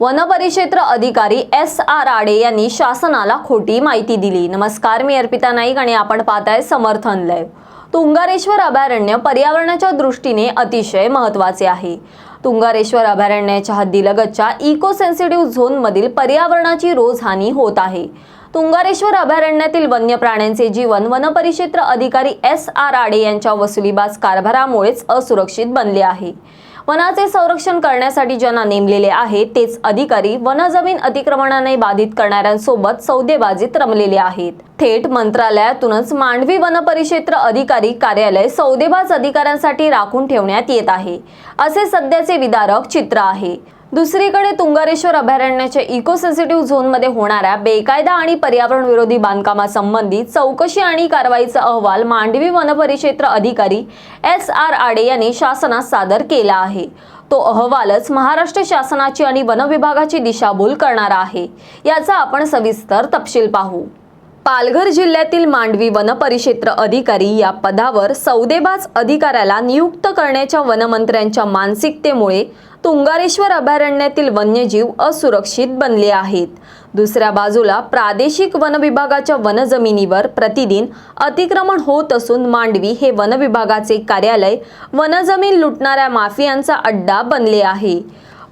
वनपरिक्षेत्र अधिकारी S R आडे यांनी शासनाला खोटी माहिती दिली. नमस्कार मी अर्पिता नाईक आणि आपण पाहताय समर्थन लाईव्ह. तुंगारेश्वर अभयारण्य पर्यावरणाच्या दृष्टीने अतिशय महत्त्वाचे आहे. तुंगारेश्वर अभयारण्याच्या हद्दीलगतच्या इको सेन्सिटिव्ह झोनमधील पर्यावरणाची रोज हानी होत आहे. तुंगारेश्वर अभयारण्यातील वन्य प्राण्यांचे जीवन वनपरिक्षेत्र अधिकारी एस आर आडे यांच्या वसुलीबाज कारभारामुळेच असुरक्षित बनले आहे. वनाचे संरक्षण करण्यासाठी ज्यांना नेमलेले आहे तेच अधिकारी वनजमीन अतिक्रमणाने बाधित करणाऱ्यांसोबत सौदेबाजीत रमलेले आहेत. थेट मंत्रालयातूनच मांडवी वनपरिक्षेत्र अधिकारी कार्यालय सौदेबाज अधिकाऱ्यांसाठी राखून ठेवण्यात येत आहे. असे सध्याचे विदारक चित्र आहे. दुसरीकडे तुंगारेश्वर अभयारण्याच्या इको सेन्सिटिव्ह झोनमध्ये होणाऱ्या बेकायदा आणि पर्यावरण विरोधी बांधकामासंबंधी चौकशी आणि कारवाईचा अहवाल मांडवी वनपरिक्षेत्र अधिकारी एस आर आडे यांनी शासनास सादर केला आहे. तो अहवालच महाराष्ट्र शासनाची आणि वनविभागाची दिशाभूल करणारा आहे. याचा आपण सविस्तर तपशील पाहू. पालघर जिल्ह्यातील मांडवी वनपरिक्षेत्र अधिकारी या पदावर सौदेबाज अधिकाऱ्याला नियुक्त करण्याच्या वनमंत्र्यांच्या मानसिकतेमुळे तुंगारेश्वर अभयारण्यातील वन्यजीव असुरक्षित बनले आहेत. दुसऱ्या बाजूला प्रादेशिक वन विभागाच्या वनजमिनीवर प्रतिदिन अतिक्रमण होत असून मांडवी हे वन विभागाचे कार्यालय वनजमीन लुटणाऱ्या माफियांचा अड्डा बनले आहे.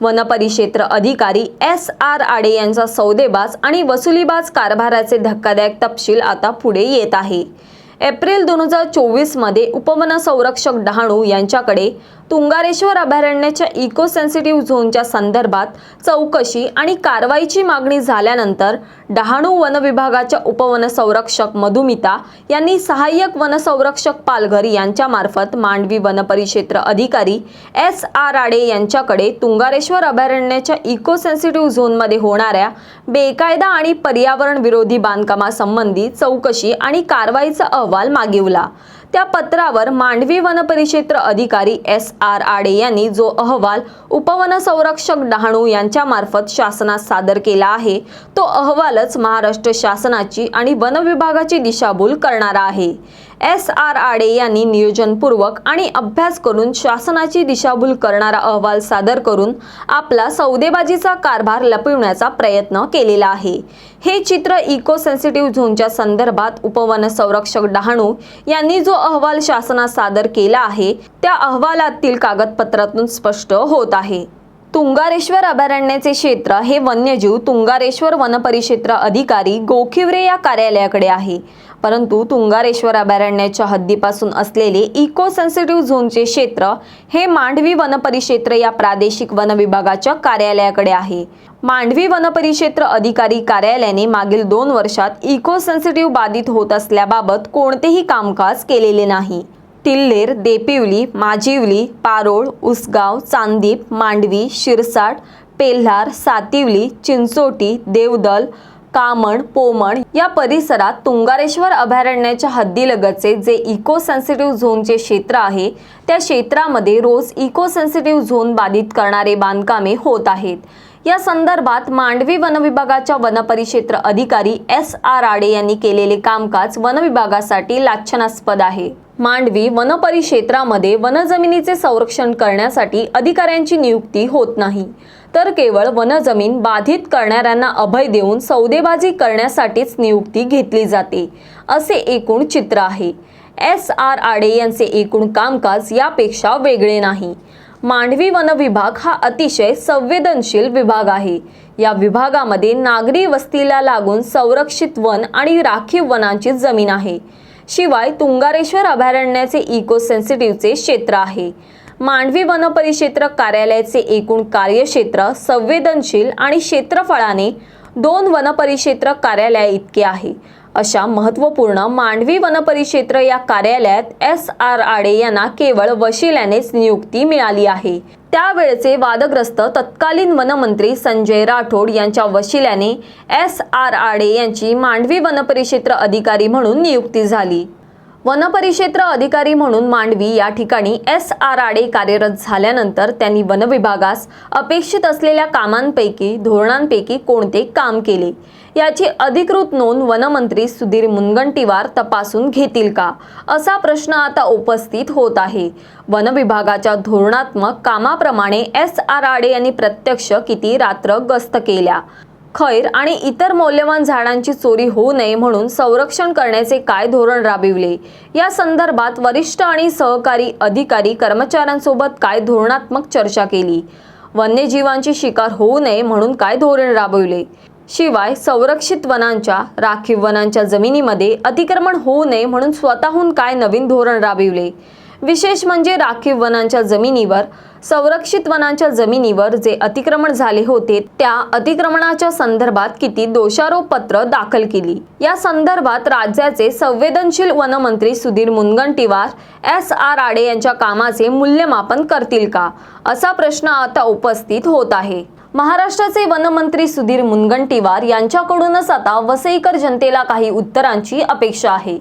वनपरिक्षेत्र अधिकारी एस आर आडे यांचा सौदेबाज आणि वसुलीबाज कारभाराचे धक्कादायक तपशील आता पुढे येत आहे. एप्रिल दोन हजार चोवीसमध्ये उपवन संरक्षक डहाणू यांच्याकडे तुंगारेश्वर अभयारण्याच्या इको सेन्सिटिव्ह झोनच्या संदर्भात चौकशी आणि कारवाईची मागणी झाल्यानंतर डहाणू वन विभागाच्या मधुमिता यांनी सहाय्यक वनसंरक्षक पालघर यांच्यामार्फत मांडवी वनपरिक्षेत्र अधिकारी एस आर आडे यांच्याकडे तुंगारेश्वर अभयारण्याच्या इको सेन्सिटिव्ह झोनमध्ये होणाऱ्या बेकायदा आणि पर्यावरण विरोधी बांधकामासंबंधी चौकशी आणि कारवाईचा अहवाल मागविला. त्या पत्रावर मांडवी वनपरिक्षेत्र अधिकारी एस आर आडे यांनी जो अहवाल उपवन संरक्षक डहाणू यांच्यामार्फत शासनास सादर केला आहे तो अहवालच महाराष्ट्र शासनाची आणि वन विभागाची दिशाभूल करणारा आहे. एस आर आडे यांनी नियोजनपूर्वक आणि अभ्यास करून शासनाची दिशाभूल करणारा अहवाल सादर करून आपला सौदेबाजीचा कारभार लपविण्याचा प्रयत्न केलेला आहे. हे चित्र इको सेन्सिटिव्ह झोनच्या संदर्भात उपवन संरक्षक डहाणू यांनी जो अहवाल शासनास सादर केला आहे त्या अहवालातील कागदपत्रातून स्पष्ट होत आहे. तुंगारेश्वर अभयारण्याचे क्षेत्र हे वन्यजीव तुंगारेश्वर वनपरिक्षेत्र अधिकारी गोखिवरे या कार्यालयाकडे आहे. परंतु तुंगारेश्वर अभयारण्याच्या हद्दीपासून असलेले इको सेन्सिटिव्ह झोनचे क्षेत्र हे मांडवी वनपरिक्षेत्र या प्रादेशिक वन विभागाच्या कार्यालयाकडे आहे. मांडवी वनपरिक्षेत्र अधिकारी कार्यालयाने मागील दोन वर्षात इको सेन्सिटिव्ह बाधित होत असल्याबाबत कोणतेही कामकाज केलेले नाही. तिल्हेर देपिवली माजिवली पारोळ उसगाव चांदीप मांडवी शिरसाट पेल्हार सातिवली चिंचोटी देवदल कामण पोमण या परिसरात तुंगारेश्वर अभयारण्याच्या हद्दीलगतचे जे इको सेन्सिटिव्ह झोनचे क्षेत्र आहे त्या क्षेत्रामध्ये रोज इको सेन्सिटिव्ह झोन बाधित करणारे बांधकामे होत आहेत. या संदर्भात मांडवी वनविभागाच्या वनपरिक्षेत्र अधिकारी एस आर आडे यांनी केलेले कामकाज वनविभागासाठी लाच्छनास्पद आहे. मांडवी वनपरिक्षेत्रामध्ये वनजमिनीचे संरक्षण करण्यासाठी अधिकाऱ्यांची नियुक्ती होत नाही. तर केवळ वनजमीन बाधित करणाऱ्यांना अभय देऊन सौदेबाजी करण्यासाठीच नियुक्ती घेतली जाते असे एकूण चित्र आहे. एस आर आडे यांचे एकूण कामकाज यापेक्षा वेगळे नाही. मांडवी वन विभाग हा अतिशय संवेदनशील विभाग आहे. या विभागामध्ये नागरी वस्तीला लागून संरक्षित वन आणि राखीव वनांची जमीन आहे. शिवाय तुंगारेश्वर अभयारण्याचे इको सेन्सिटिव्हचे क्षेत्र आहे. मांडवी वनपरिक्षेत्र कार्यालयाचे एकूण कार्यक्षेत्र संवेदनशील आणि क्षेत्रफळाने दोन वनपरिक्षेत्र कार्यालया इतके आहे. अशा महत्त्वपूर्ण मांडवी वनपरिक्षेत्र या कार्यालयात एस आर आडे यांना केवळ वशिल्यानेच नियुक्ती मिळाली आहे. त्यावेळचे वादग्रस्त तत्कालीन वनमंत्री संजय राठोड यांच्या वशिल्याने एस आर आडे यांची मांडवी वनपरिक्षेत्र अधिकारी म्हणून नियुक्ती झाली. वनपरिक्षेत्र अधिकारी म्हणून मांडवी या ठिकाणी एस आर आडे कार्यरत झाल्यानंतर त्यांनी वनविभागास अपेक्षित असलेल्या कामांपैकी धोरणांपैकी कोणते काम केले? याची अधिकृत नोंद वनमंत्री सुधीर मुनगंटीवार तपासून घेतील का? असा प्रश्न आता उपस्थित होत आहे. वन विभागाच्या धोरणात्मक कामाप्रमाणे एस आर आडे यांनी प्रत्यक्ष किती रात्र गस्त केल्या? खैर आणि इतर मौल्यवान झाडांची चोरी होऊ नये म्हणून संरक्षण करण्याचे काय धोरण राबविले? या संदर्भात वरिष्ठ आणि सहकारी अधिकारी कर्मचाऱ्यांसोबत काय धोरणात्मक चर्चा केली? वन्यजीवांची शिकार होऊ नये म्हणून काय धोरण राबविले? शिवाय संरक्षित वनांच्या राखीव वनांच्या जमिनीमध्ये अतिक्रमण होऊ नये म्हणून स्वतःहून काय नवीन धोरण राबविले? विशेष म्हणजे राखीव वनांच्या जमिनीवर संरक्षित वनांच्या जमिनीवर जे अतिक्रमण झाले होते त्या अतिक्रमणाच्या संदर्भात किती दोषारोप पत्र दाखल केली? या संदर्भात राज्याचे संवेदनशील वनमंत्री सुधीर मुनगंटीवार एस आर आडे यांच्या कामाचे मूल्यमापन करतील का? असा प्रश्न आता उपस्थित होत आहे. महाराष्ट्राचे वनमंत्री सुधीर मुनगंटीवार यांच्याकडूनच आता वसईकर जनतेला काही उत्तरांची अपेक्षा आहे.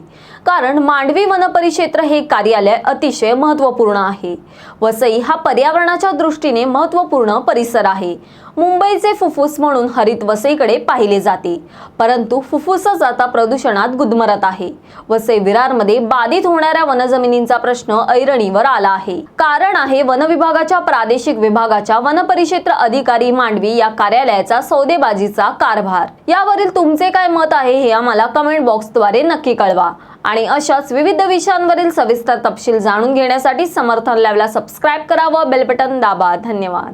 कारण मांडवी वनपरिक्षेत्र हे कार्यालय अतिशय महत्त्वपूर्ण आहे. वसई हा पर्यावरणाच्या दृष्टीने महत्त्वपूर्ण परिसर आहे. मुंबईचे फुफ्फुस म्हणून हरित वसईकडे पाहिले जाते. परंतु फुफ्फुसच आता प्रदूषणात गुदमरत आहे. वसई विरारमध्ये बाधित होणाऱ्या वनजमिनींचा प्रश्न ऐरणीवर आला आहे. कारण आहे वन विभागाच्या प्रादेशिक विभागाच्या वनपरिक्षेत्र अधिकारी मांडवी या कार्यालयाचा सौदेबाजीचा कारभार. यावरील तुमचे काय मत आहे हे आम्हाला कमेंट बॉक्सद्वारे नक्की कळवा. आणि अशाच विविध विषयांवरील सविस्तर तपशील जाणून घेण्यासाठी समर्थन लाईव्हला सबस्क्राईब करा व बेल बटन दाबा. धन्यवाद.